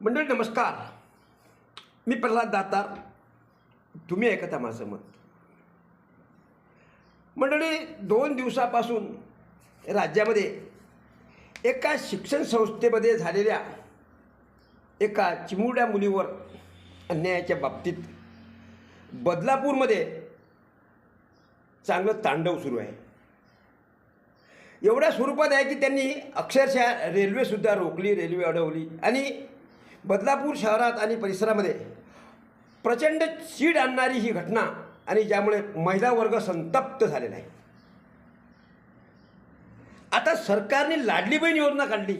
मंडळी नमस्कार. मी प्रल्हाद दातार. तुम्ही ऐकता माझं मत. मंडळी दोन दिवसापासून राज्यामध्ये एका शिक्षण संस्थेमध्ये झालेल्या एका चिमुरड्या मुलीवर अन्यायाच्या बाबतीत बदलापूरमध्ये चांगलं तांडव सुरू आहे. एवढ्या स्वरूपात आहे की त्यांनी अक्षरशः रेल्वेसुद्धा रोखली रेल्वे अडवली आणि बदलापूर शहरात आणि परिसरामध्ये प्रचंड चीड आणणारी ही घटना आणि ज्यामुळे महिला वर्ग संतप्त झालेला आहे. आता सरकारने लाडली बहीण योजना काढली.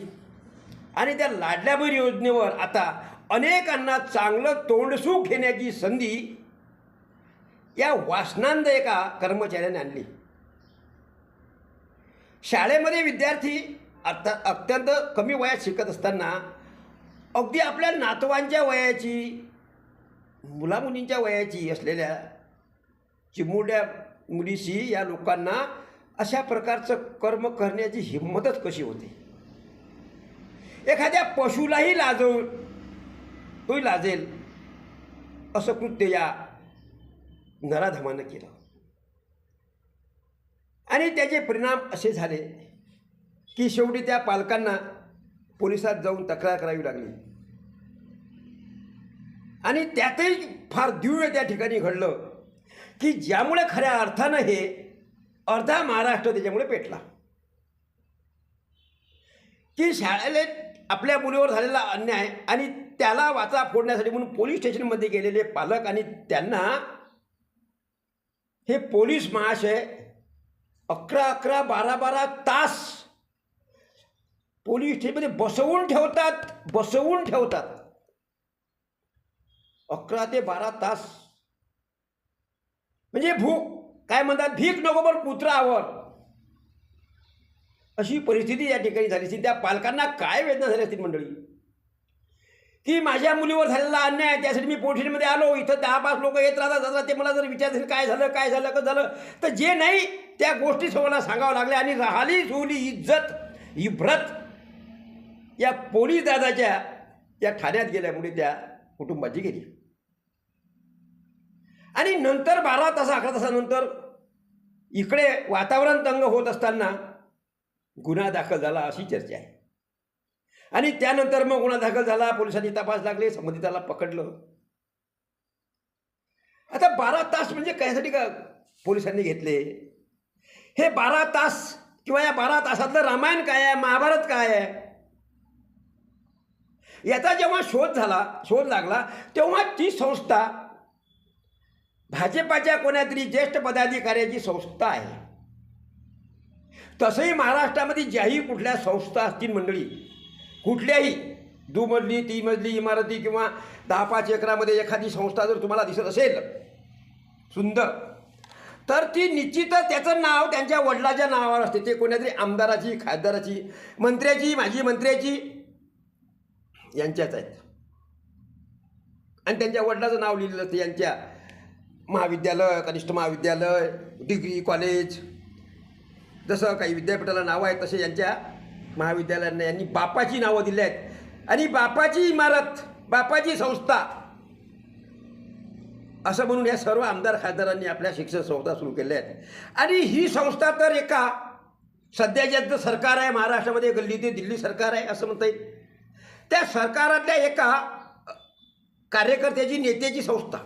आणि त्या लाडल्या बहीण योजनेवर आता अनेकांना चांगलं तोंडसूक घेण्याची संधी या वासनांद एका कर्मचाऱ्याने आणली. शाळेमध्ये विद्यार्थी अर्थ अत्यंत कमी वयात शिकत असताना अगदी आपल्या नातवांच्या वयाची मुलामुलींच्या वयाची असलेल्या चिमुरड्या मुलीशी या लोकांना अशा प्रकारचं कर्म करण्याची हिंमतच कशी होते? एखाद्या पशुलाही लाजव तोही लाजेल असं कृत्य या नराधमानं केलं. आणि त्याचे परिणाम असे झाले की शेवटी त्या पालकांना पोलिसात जाऊन तक्रार करावी लागली. आणि त्यातही फार दिव्य त्या ठिकाणी घडलं की ज्यामुळे खऱ्या अर्थानं हे अर्धा महाराष्ट्र त्याच्यामुळे पेटला. की शाळेले आपल्या मुलीवर झालेला अन्याय आणि त्याला वाचा फोडण्यासाठी म्हणून पोलीस स्टेशनमध्ये गेलेले पालक आणि त्यांना हे पोलीस महाशय अकरा अकरा बारा बारा तास पोलीस स्टेशनमध्ये बसवून ठेवतात बसवून ठेवतात. अकरा ते बारा तास. म्हणजे भूक काय म्हणतात भीक नको पण कुत्रावर अशी परिस्थिती या ठिकाणी झाली असती. त्या पालकांना काय वेदना झाली असतील मंडळी? की माझ्या मुलीवर झालेला अन्याय त्यासाठी मी पोलिसमध्ये आलो. इथं दहा पाच लोक येत राहतात जातात ते मला जर विचारतील काय झालं काय झालं कसं झालं? तर जे नाही त्या गोष्टी सर्वांना सांगावं लागल्या आणि राहिली झोली इज्जत इब्रत या पोलीस दादाच्या या ठाण्यात गेल्यामुळे त्या कुटुंबाची गेली. आणि नंतर बारा तास अकरा तासानंतर इकडे वातावरण तंग होत असताना गुन्हा दाखल झाला अशी चर्चा आहे. आणि त्यानंतर मग गुन्हा दाखल झाला पोलिसांनी तपास लागले संबंधिताला पकडलं. आता बारा तास म्हणजे कायसाठी का पोलिसांनी घेतले? हे बारा तास किंवा या बारा तासातलं रामायण काय आहे? महाभारत काय आहे? याचा जेव्हा शोध झाला शोध लागला तेव्हा ती संस्था भाजपाच्या कोणातरी ज्येष्ठ पदाधिकाऱ्याची संस्था आहे. तसंही महाराष्ट्रामध्ये ज्याही कुठल्या संस्था असतील मंडळी कुठल्याही दुमजली तीमजली इमारती किंवा दहा पाच एकरामध्ये एखादी संस्था जर तुम्हाला दिसत असेल सुंदर तर ती निश्चितच त्याचं नाव त्यांच्या वडिलाच्या नावावर असते. ते कोणातरी आमदाराची खासदाराची मंत्र्याची माजी मंत्र्याची यांच्याच आहेत. आणि त्यांच्या वडिलाचं नाव लिहिलेलं असतं यांच्या महाविद्यालय कनिष्ठ महाविद्यालय डिग्री कॉलेज जसं काही विद्यापीठाला नावं आहेत तसे यांच्या महाविद्यालयांना यांनी बापाची नावं दिली आहेत. आणि बापाची इमारत बापाची संस्था असं म्हणून या सर्व आमदार खासदारांनी आपल्या शिक्षण संस्था सुरू केल्या आहेत. आणि ही संस्था तर एका सध्याच्या सरकार आहे महाराष्ट्रामध्ये गल्ली ते दिल्ली सरकार आहे असं म्हणता येईल. त्या सरकारातल्या एका कार्यकर्त्याची नेत्याची संस्था.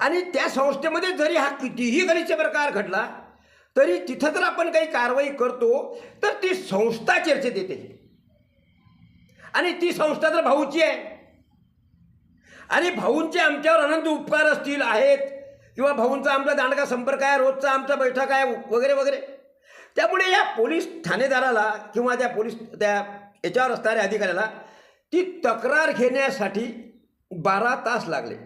आणि त्या संस्थेमध्ये जरी हा कितीही गलिच्छ प्रकार घडला तरी तिथं जर आपण काही कारवाई करतो तर ती संस्था चर्चेत येते. आणि ती संस्था तर भाऊची आहे. आणि भाऊंचे आमच्यावर अनंत उपकार असतील आहेत. किंवा भाऊंचा आमचा दांडका संपर्क आहे रोजचा आमचा बैठक आहे वगैरे वगैरे. त्यामुळे या पोलीस ठाणेदाराला किंवा त्या पोलीस त्या याच्यावर असणाऱ्या अधिकाऱ्याला ती तक्रार घेण्यासाठी बारा तास लागले.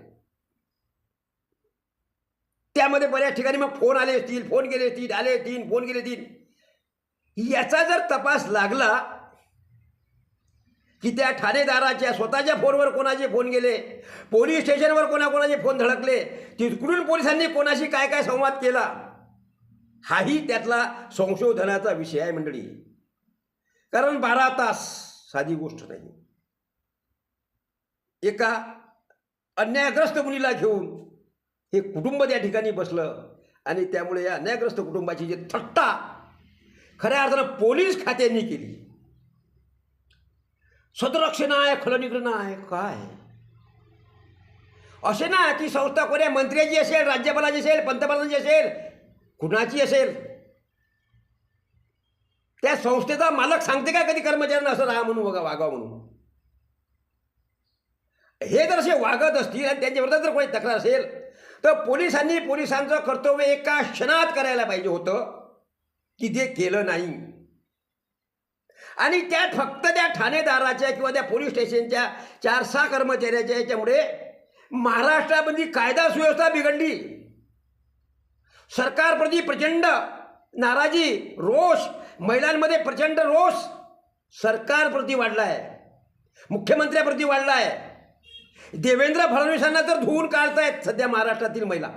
त्यामध्ये बऱ्याच ठिकाणी मग फोन आले असतील फोन गेले असतील आले तीन फोन गेले तीन याचा जर तपास लागला की त्या ठाणेदाराच्या स्वतःच्या फोनवर कोणाचे फोन गेले पोलीस स्टेशनवर कोणाकोणाचे फोन धडकले तिकडून पोलिसांनी कोणाशी काय काय संवाद केला हाही त्यातला संशोधनाचा विषय आहे मंडळी. कारण बारा तास साधी गोष्ट नाही. एका अन्यायग्रस्त मुलीला घेऊन हे कुटुंब त्या ठिकाणी बसलं. आणि त्यामुळे या अन्यायग्रस्त कुटुंबाची जी थट्टा खऱ्या अर्थानं पोलीस खात्यांनी केली. स्वतरक्षण आहे खलनिग्रहण आहे काय? असे ना ती संस्था कोण्या मंत्र्याची असेल राज्यपालाची असेल पंतप्रधानाची असेल कुणाची असेल? त्या संस्थेचा मालक सांगते का कधी कर्मचाऱ्यांना असं राहा म्हणून बघा वागा म्हणून? हे जर असे वागत असतील आणि त्यांच्या जर कोणी तक्रार असेल तर पोलिसांनी पोलिसांचं कर्तव्य एका क्षणात करायला पाहिजे होतं की ते केलं नाही. आणि त्यात फक्त त्या ठाणेदाराच्या किंवा त्या पोलीस स्टेशनच्या चार सहा कर्मचाऱ्याच्या याच्यामुळे महाराष्ट्रामध्ये कायदा सुव्यवस्था बिघडली. सरकारप्रती प्रचंड नाराजी रोष महिलांमध्ये प्रचंड रोष सरकारप्रती वाढला आहे मुख्यमंत्र्याप्रती वाढला आहे देवेंद्र फडणवीसांना तर धुवून काढतायत सध्या महाराष्ट्रातील महिला.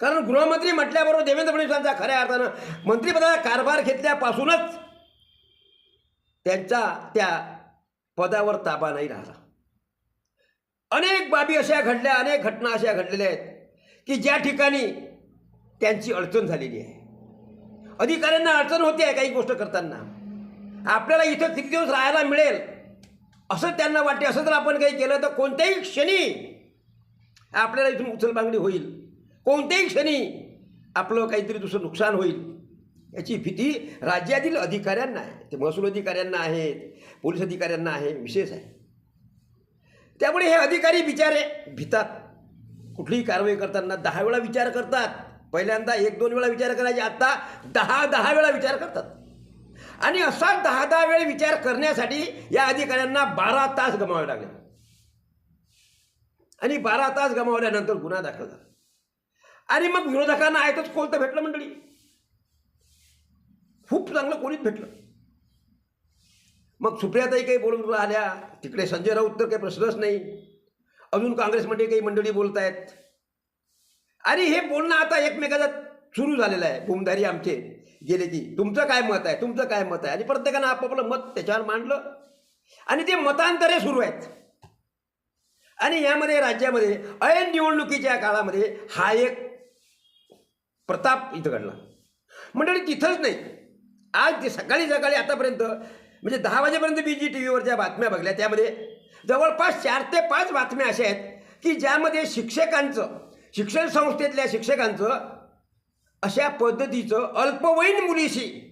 कारण गृहमंत्री म्हटल्याबरोबर देवेंद्र फडणवीसांचा खऱ्या अर्थानं मंत्रिपदाचा कारभार घेतल्यापासूनच त्यांचा त्या पदावर ताबा नाही राहिला. अनेक बाबी अशा घडल्या अनेक घटना अशा घडलेल्या आहेत की ज्या ठिकाणी त्यांची अडचण झालेली आहे. अधिकाऱ्यांना अडचण होते आहे काही गोष्ट करताना. आपल्याला इथं किती दिवस राहायला मिळेल? असं त्यांना वाटते असं जर आपण काही केलं तर कोणत्याही क्षणी आपल्याला इथून उचलबांगडी होईल. कोणत्याही क्षणी आपलं काहीतरी दुसरं नुकसान होईल. याची भीती राज्यातील अधिकाऱ्यांना आहे. ते महसूल अधिकाऱ्यांना आहेत पोलीस अधिकाऱ्यांना आहे विशेष आहे. त्यामुळे हे अधिकारी बिचारे भितात. कुठलीही कारवाई करताना दहा वेळा विचार करतात. पहिल्यांदा एक दोन वेळा विचार करायचे. आत्ता दहा दहा वेळा विचार करतात. आणि असा दहा दहा वेळ विचार करण्यासाठी या अधिकाऱ्यांना बारा तास गमावे लागले. आणि बारा तास गमावल्यानंतर गुन्हा दाखल झाला. आणि मग विरोधकांना आहेतच खोलतं भेटलं मंडळी. खूप चांगलं कोणीच भेटलं. मग सुप्रियाताई काही बोलून आल्या. तिकडे संजय राऊत तर काही प्रश्नच नाही. अजून काँग्रेसमध्ये काही मंडळी बोलत आहेत आणि हे बोलणं आता एकमेकाचं सुरू झालेलं आहे. बुमधारी आमचे. गेले की तुमचं काय मत आहे? तुमचं काय मत आहे? आणि प्रत्येकानं आपापलं मत त्याच्यावर मांडलं. आणि ते मतांतरे सुरू आहेत. आणि यामध्ये राज्यामध्ये ऐन निवडणुकीच्या काळामध्ये हा एक प्रताप इथं घडला. मंडळी तिथंच नाही. आज ते सकाळी सकाळी आतापर्यंत म्हणजे दहा वाजेपर्यंत बी जी टी व्हीवरच्या बातम्या बघल्या त्यामध्ये जवळपास चार ते पाच बातम्या अशा आहेत की ज्यामध्ये शिक्षकांचं शिक्षण संस्थेतल्या शिक्षकांचं अशा पद्धतीचं अल्पवयीन मुलीशी.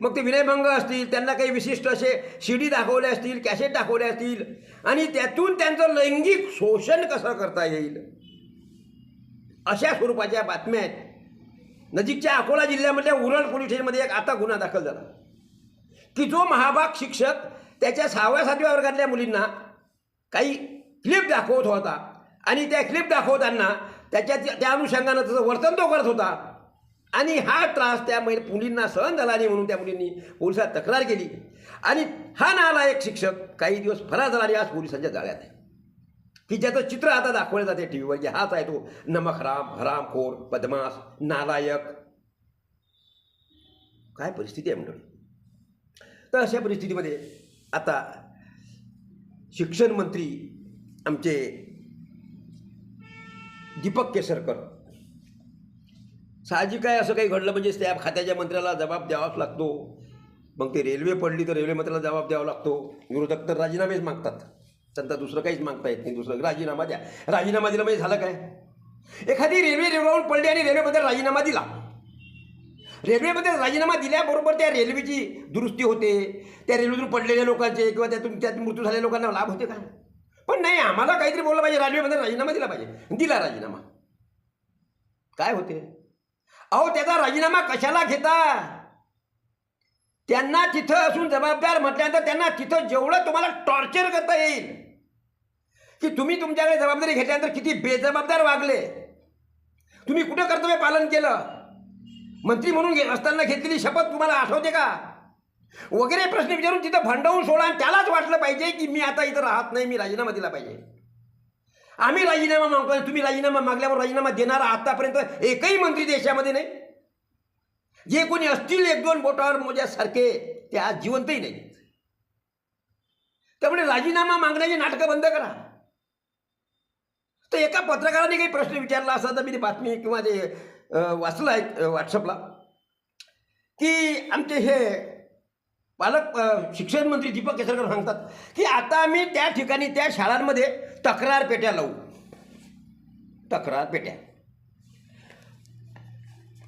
मग ते विनयभंग असतील त्यांना काही विशिष्ट असे शिडी दाखवले असतील कॅसेट दाखवले असतील आणि त्यातून त्यांचं लैंगिक शोषण कसं करता येईल? अशा स्वरूपाच्या बातम्या आहेत. नजीकच्या अकोला जिल्ह्यामधल्या उरण पोलीस स्टेशनमध्ये एक आता गुन्हा दाखल झाला. की जो महाभाग शिक्षक त्याच्या सहाव्या सातव्या वर्गातल्या मुलींना काही क्लिप दाखवत होता आणि त्या क्लिप दाखवताना त्याच्या त्या अनुषंगानं त्याचं वर्तन तो करत होता. आणि हा त्रास त्या मै मुलींना सहन झाला नाही म्हणून त्या मुलींनी पोलिसात तक्रार केली. आणि हा नालायक शिक्षक काही दिवस फरार झाला आणि आज पोलिसांच्या जाळ्यात आहे. की ज्याचं चित्र आता दाखवलं जाते टी व्हीवर की हाच आहे तो नमकराम हरामखोर बदमाश नालायक. काय परिस्थिती आहे मंडळी? तर अशा परिस्थितीमध्ये आता शिक्षण मंत्री आमचे दीपक केसरकर. साहजिक आहे असं काही घडलं म्हणजे त्या खात्याच्या मंत्र्याला जबाब द्यावाच लागतो. मग ते रेल्वे पडली तर रेल्वे मंत्र्याला जबाब द्यावा लागतो. विरोधक तर राजीनामेच मागतात. त्यांना दुसरं काहीच मागता येत नाही. दुसरं राजीनामा द्या. राजीनामा दिला म्हणजे झालं काय? एखादी रेल्वे रेल्वेवरून पडली आणि रेल्वेमध्ये राजीनामा दिला. रेल्वेमध्ये राजीनामा दिल्याबरोबर त्या रेल्वेची दुरुस्ती होते. त्या रेल्वेतून पडलेल्या लोकांचे किंवा त्यातून त्यात मृत्यू झालेल्या लोकांना लाभ होते का? पण नाही आम्हाला काहीतरी बोललं पाहिजे. राजवेमध्ये राजीनामा दिला पाहिजे. दिला राजीनामा. काय होते? अहो त्याचा राजीनामा कशाला घेता? त्यांना तिथं असून जबाबदार म्हटल्यानंतर त्यांना तिथं जेवढं तुम्हाला टॉर्चर करता येईल की तुम्ही तुमच्याकडे जबाबदारी घेतल्यानंतर किती बेजबाबदार वागले. तुम्ही कुठं कर्तव्य पालन केलं? मंत्री म्हणून असताना घेतलेली शपथ तुम्हाला आठवते का? वगैरे प्रश्न विचारून तिथं भांडवून सोडा आणि त्यालाच वाटलं पाहिजे की मी आता इथं राहत नाही मी राजीनामा दिला पाहिजे. आम्ही राजीनामा मागतोय तुम्ही राजीनामा मागल्यावर राजीनामा देणारा आतापर्यंत एकही मंत्री देशामध्ये नाही. जे कोणी असतील एक दोन बोटावर मोज्यासारखे ते आज जिवंतही नाही त्यामुळे राजीनामा मागण्याची नाटकं बंद करा. तर एका पत्रकाराने काही प्रश्न विचारला असा तर मी ती बातमी किंवा ते वाचलं आहे व्हॉट्सअपला की आमचे हे पालक शिक्षण मंत्री दीपक केसरकर सांगतात की आता आम्ही त्या ठिकाणी त्या शाळांमध्ये तक्रार पेट्या लावू. तक्रार पेट्या.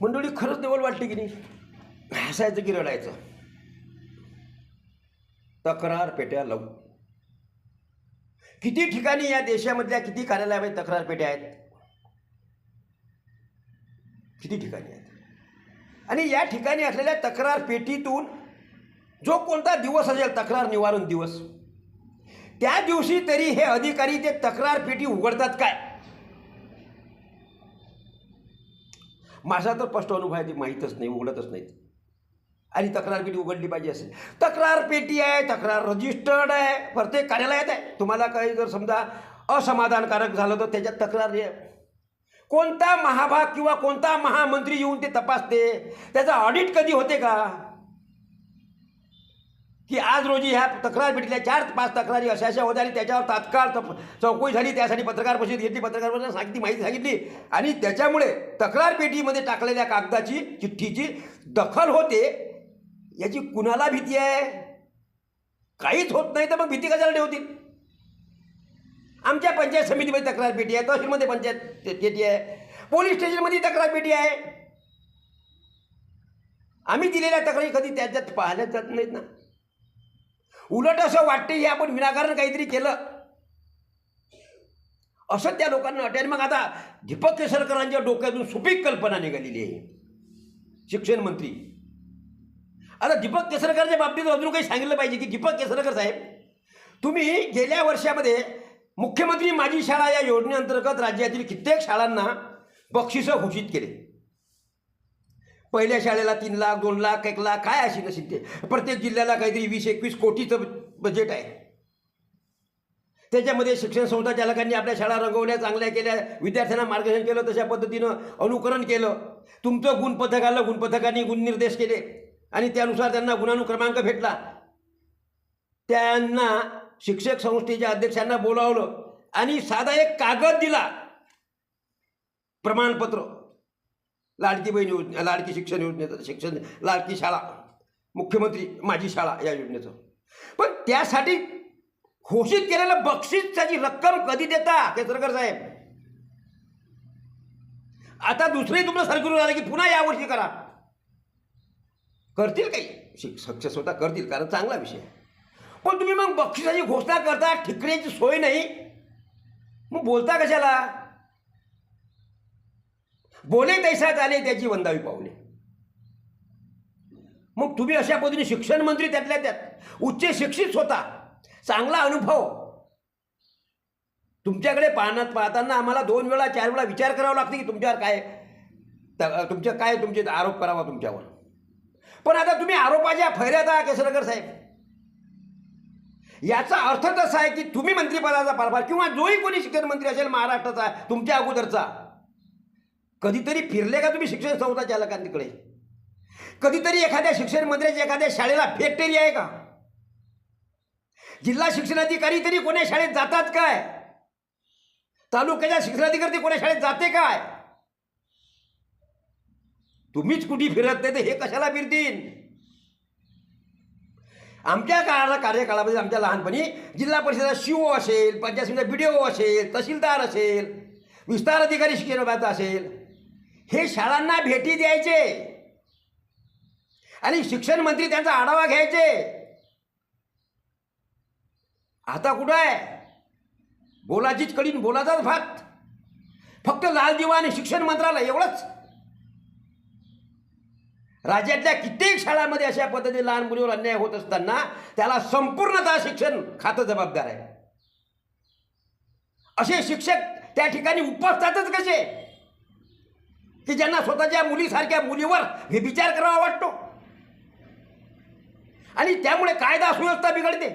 मंडळी खरंच देवल वाटली की नाही? हसायचं की रडायचं? तक्रार पेट्या लावू. किती ठिकाणी या देशामधल्या किती कार्यालयामध्ये तक्रार पेट्या आहेत? किती ठिकाणी आहेत? आणि या ठिकाणी असलेल्या तक्रार पेटीतून जो कोणता दिवस असेल तक्रार निवारण दिवस त्या दिवशी तरी हे अधिकारी ते तक्रार पेटी उघडतात काय? माझा तर स्पष्ट अनुभव आहे ते माहीतच नाही उघडतच नाहीत. आणि तक्रार पेटी उघडली पाहिजे असेल. तक्रार पेटी आहे तक्रार रजिस्टर्ड आहे प्रत्येक कार्यालयात आहे. तुम्हाला काही जर समजा असमाधानकारक झालं तर त्याच्यात तक्रार आहे. कोणता महाभाग किंवा कोणता महामंत्री येऊन ते तपासते? त्याचं ऑडिट कधी होते का? की आज रोजी ह्या तक्रार पेटीतल्या चार पाच तक्रारी अशा अशा होत्या आणि त्याच्यावर तात्काळ चौ- चौकशी झाली. त्यासाठी पत्रकार परिषद घेतली. पत्रकार परिषद सांगितली माहिती सांगितली. आणि त्याच्यामुळे तक्रार पेटीमध्ये टाकलेल्या कागदाची चिठ्ठीची दखल होते याची कुणाला भीती आहे? काहीच होत नाही तर मग भीती कशाला ठेवतील आमच्या पंचायत समितीमध्ये तक्रार पेटी आहे तहसीलमध्ये पंचायत पेटी आहे पोलीस स्टेशनमध्ये तक्रार पेटी आहे. आम्ही दिलेल्या तक्रारी कधी त्याच्यात पाहिल्या जात नाहीत ना. उलट असं वाटते हे आपण विनाकारण काहीतरी केलं. असं त्या लोकांना वाटते आणि मग आता दीपक केसरकरांच्या डोक्यातून सुपीक कल्पना निघालेली आहे. शिक्षण मंत्री. आता दीपक केसरकरांच्या बाबतीत अजून काही सांगितलं पाहिजे की दीपक केसरकर साहेब तुम्ही गेल्या वर्षामध्ये मुख्यमंत्री माझी शाळा या योजनेअंतर्गत राज्यातील कित्येक शाळांना बक्षिसं घोषित केले. पहिल्या शाळेला तीन लाख दोन लाख एक लाख काय अशी नसेल ते? प्रत्येक जिल्ह्याला काहीतरी वीस एकवीस कोटीचं बजेट आहे. त्याच्यामध्ये शिक्षण संस्था चालकांनी आपल्या शाळा रंगवल्या चांगल्या केल्या विद्यार्थ्यांना मार्गदर्शन केलं तशा पद्धतीनं अनुकरण केलं. तुमचं गुणपथक आलं गुणपथकांनी गुणनिर्देश केले आणि त्यानुसार त्यांना गुणानुक्रमांक भेटला. त्यांना शिक्षक संस्थेच्या अध्यक्षांना बोलावलं आणि साधा एक कागद दिला. प्रमाणपत्र. लाडकी बहीण योजने लाडकी शिक्षण योजनेचं शिक्षण लाडकी शाळा मुख्यमंत्री माझी शाळा या योजनेचं. पण त्यासाठी घोषित केलेलं बक्षीसची रक्कम कधी देता केसरकर साहेब? आता दुसरंही तुमचं सर्क्युलर आलं की पुन्हा यावर्षी करा. करतील काही. शिक सक्सेस होता करतील कारण चांगला विषय. पण तुम्ही मग बक्षिसाची घोषणा करता ठिकण्याची सोय नाही. मग बोलता कशाला? बोले तैसा आले त्याची वंदावी पाहुणे. मग तुम्ही अशा पद्धतीने शिक्षण मंत्री त्यातल्या त्यात. उच्च शिक्षित होता. चांगला अनुभव. तुमच्याकडे पाहण्यात पाहताना आम्हाला दोन वेळा चार वेळा विचार करावा लागते की तुमच्यावर काय तुमच्या काय तुमचे आरोप करावा तुमच्यावर. पण आता तुम्ही आरोपाच्या फैऱ्यात आहात केसरकर साहेब. याचा अर्थ तसा आहे की तुम्ही मंत्रिपदाचा पारभार किंवा जोही कोणी शिक्षण मंत्री असेल महाराष्ट्राचा तुमच्या अगोदरचा कधीतरी फिरले का तुम्ही शिक्षण संस्था चालकांकडे? कधीतरी एखाद्या शिक्षण मंत्र्याच्या एखाद्या शाळेला फॅक्टरी आहे का? जिल्हा शिक्षणाधिकारी तरी कोण्या शाळेत जातात काय? तालुक्याच्या शिक्षणाधिकारी ते कोण्या शाळेत जाते काय? तुम्हीच कुठे फिरत नाही तर हे कशाला फिरतील? आमच्या काळाला कार्यकाळामध्ये आमच्या लहानपणी जिल्हा परिषदेचा शिओ असेल पंचायत डी बी असेल तहसीलदार असेल विस्तार अधिकारी शिक्षण विभागाचा असेल हे शाळांना भेटी द्यायचे. आणि शिक्षण मंत्री त्यांचा आढावा घ्यायचे. आता कुठं आहे? बोलाचीच कडीन बोलाचाच भात. फक्त लाल दिवा आणि शिक्षण मंत्रालय एवढंच. राज्यातल्या कित्येक शाळांमध्ये अशा पद्धतीने लहान मुलीवर अन्याय होत असताना त्याला संपूर्णतः शिक्षण खातं जबाबदार आहे. असे शिक्षक त्या ठिकाणी उपसतातच कसे? की ज्यांना स्वतःच्या मुलीसारख्या मुलीवर हे विचार करावा वाटतो? आणि त्यामुळे कायदा सुव्यवस्था बिघडते.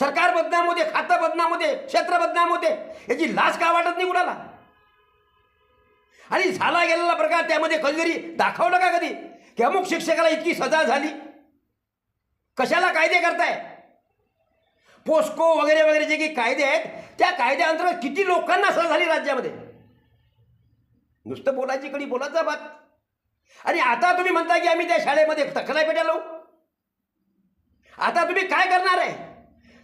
सरकार बदनाम होते खातं बदनाम होते क्षेत्र बदनाम होते याची लाच का वाटत नाही कुणाला? आणि झाला गेलेला प्रकार त्यामध्ये कधीतरी दाखवलं का कधी? की अमुक शिक्षकाला इतकी सजा झाली. कशाला कायदे करताय? पोस्को वगैरे वगैरे जे काही कायदे आहेत त्या कायद्याअंतर्गत किती लोकांना सजा झाली राज्यामध्ये? नुसतं बोलायची कडी बोलायचा बात. आणि आता तुम्ही म्हणता की आम्ही त्या शाळेमध्ये तक्रार पेट्या लावू? आता तुम्ही काय करणार आहे?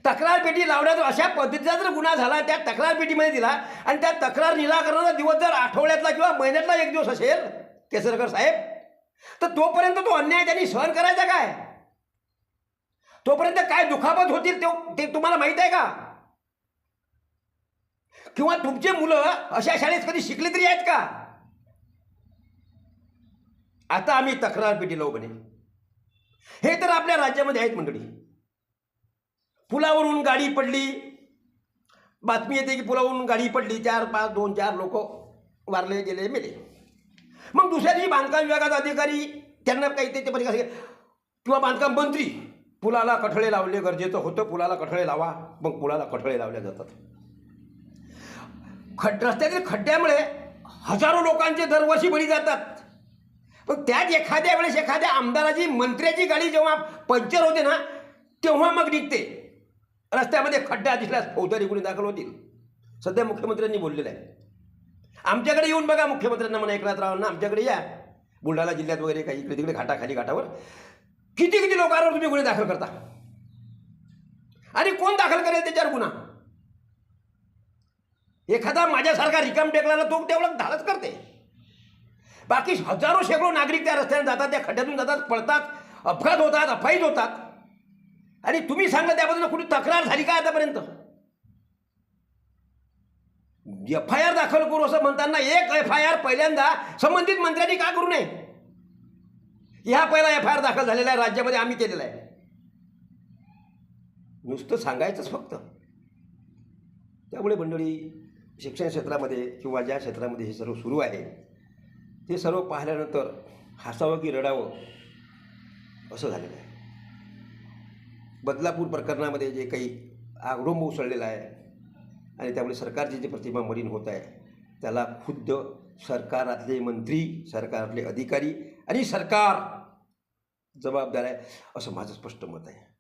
तक्रार पेटी लावण्याचा अशा पद्धतीचा जर गुन्हा झाला त्या तक्रार पेटीमध्ये दिला आणि त्या तक्रार निराकरणाचा दिवस जर आठवड्यातला किंवा महिन्यातला एक दिवस असेल केसरकर साहेब तर तोपर्यंत तो अन्याय त्यांनी सहन करायचा काय? तोपर्यंत काय दुखापत होतील तो ते तुम्हाला माहीत आहे का? किंवा तुमचे मुलं अशा शाळेत कधी शिकले तरी आहेत का? आता आम्ही तक्रार पेटी लावू म्हणे. हे तर आपल्या राज्यामध्ये आहेत मंडळी. पुलावरून गाडी पडली. बातमी येते की पुलावरून गाडी पडली. चार पाच दोन चार लोक वारले गेले मेले. मग दुसऱ्या दिवशी बांधकाम विभागाचा अधिकारी त्यांना काही ते ते किंवा बांधकाम मंत्री पुलाला कठळे लावले गरजेचं होतं पुलाला कठळे लावा. मग पुलाला कठळे लावले जातात. खड रस्त्यातील खड्ड्यामुळे हजारो लोकांचे दरवर्षी बळी जातात. पण त्याच एखाद्या वेळेस एखाद्या आमदाराची मंत्र्याची गाडी जेव्हा पंक्चर होते ना तेव्हा मग निघते. रस्त्यामध्ये खड्डा दिसल्यास फौजदारी गुन्हे दाखल होतील. सध्या मुख्यमंत्र्यांनी बोललेलं आहे. आमच्याकडे येऊन बघा मुख्यमंत्र्यांना म्हणा एकनाथरावांना आमच्याकडे या. बुलढाणा जिल्ह्यात वगैरे काही इकडे तिकडे घाटाखाली घाटावर. किती किती लोकांवर तुम्ही गुन्हे दाखल करता? आणि कोण दाखल करेल त्याच्यावर गुन्हा? एखादा माझ्यासारखा रिकाम टेकला तो तेवढं धाडच करते. बाकी हजारो शेकडो नागरिक त्या रस्त्याने जातात त्या खड्ड्यातून जातात पळतात अपघात होतात अफाईज होतात. आणि तुम्ही सांगा त्याबद्दल कुठे तक्रार झाली का आतापर्यंत? एफ आय आर दाखल करू असं म्हणताना एक एफ आय आर पहिल्यांदा संबंधित मंत्र्यांनी का करू नये? ह्या पहिला एफ आय आर दाखल झालेला आहे राज्यामध्ये आम्ही केलेला आहे. नुसतं सांगायचंच फक्त. त्यामुळे मंडळी शिक्षण क्षेत्रामध्ये किंवा ज्या क्षेत्रामध्ये हे सर्व सुरू आहे ते सर्व पाहिल्यानंतर हसावं की रडावं असं झालेलं आहे. बदलापूर प्रकरणामध्ये जे काही आगडोंब उसळलेला आहे आणि त्यामुळे सरकारची जी प्रतिमा मलिन होत आहे त्याला खुद्द सरकारातले मंत्री सरकारातले अधिकारी आणि सरकार जबाबदार आहे असं माझं स्पष्ट मत आहे.